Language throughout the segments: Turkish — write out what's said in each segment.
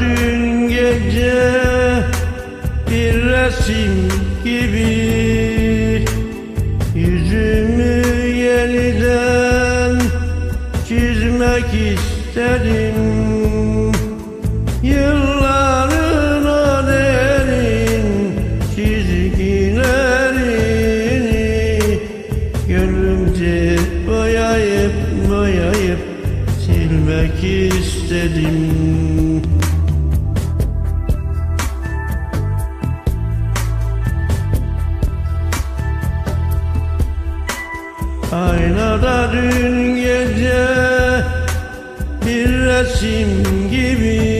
dün gece bir resim gibi Yüzümü yeniden çizmek istedim silmek istedim. Aynada dün gece bir resim gibi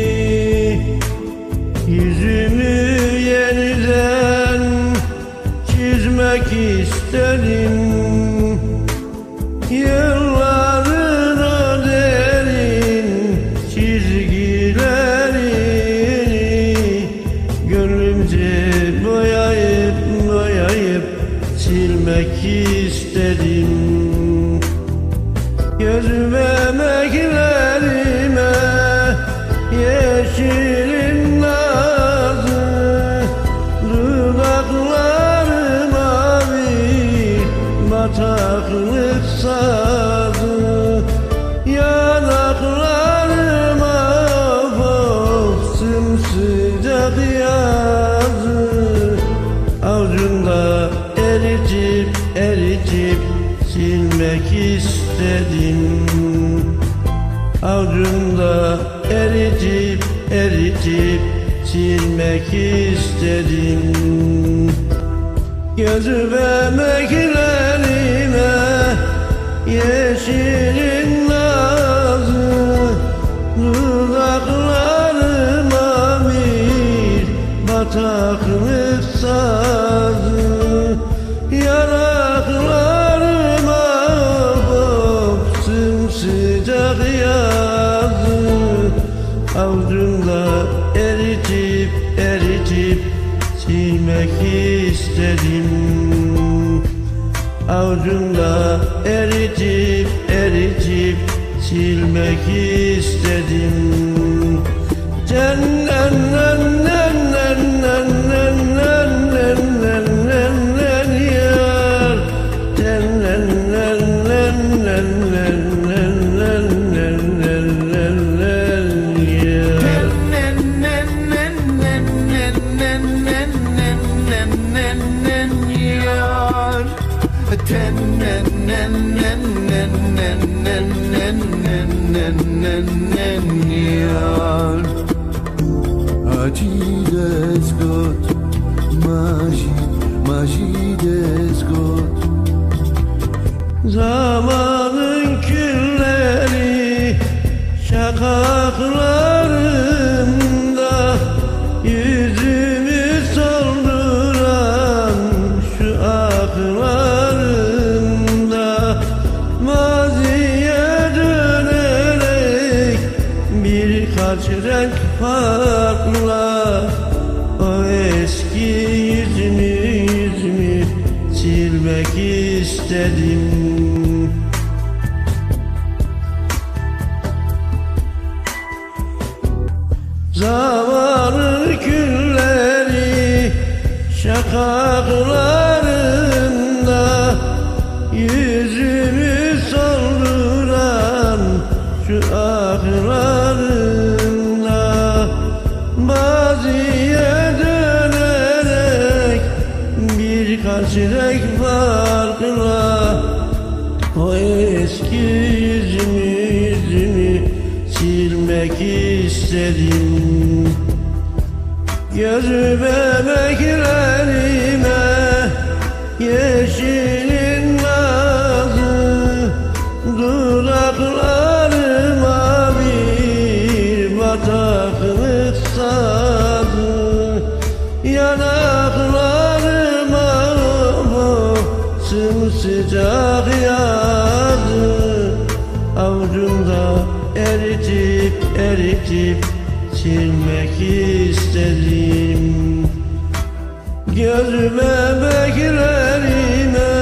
Gözüme emeklerime yeşilin nazı Dudaklarıma bir bataklık sazı silmek istedim Avucumda eritip eritip silmek istedim Gözüm emeklerime yeşilin nazı Dudaklarıma bir bataklık Avucumda eritip eritip silmek istedim. Avucumda eritip eritip silmek istedim. Magie Scott, magie, magie Zamanın külleri şakaklarında Yüzümü solduran şu aklarında Maziye dönerek birkaç renk farkla O eski silmek istedim. Gözüm emeklerime yeşilin nazı Dudaklarıma bir bataklık sazı Yanaklarıma o sımsıcak kesip silmek istedim. Gözüme beklerime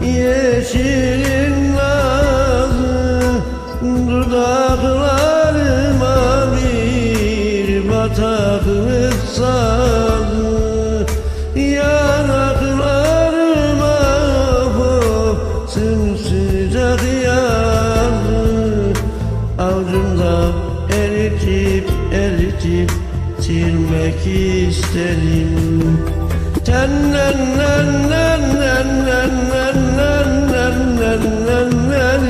yeşilin nazı Dudaklarıma bir bataklık sazı Yanaklarıma sımsıcak çekip eritip silmek isterim Ten nen nen nen nen nen nen nen nen nen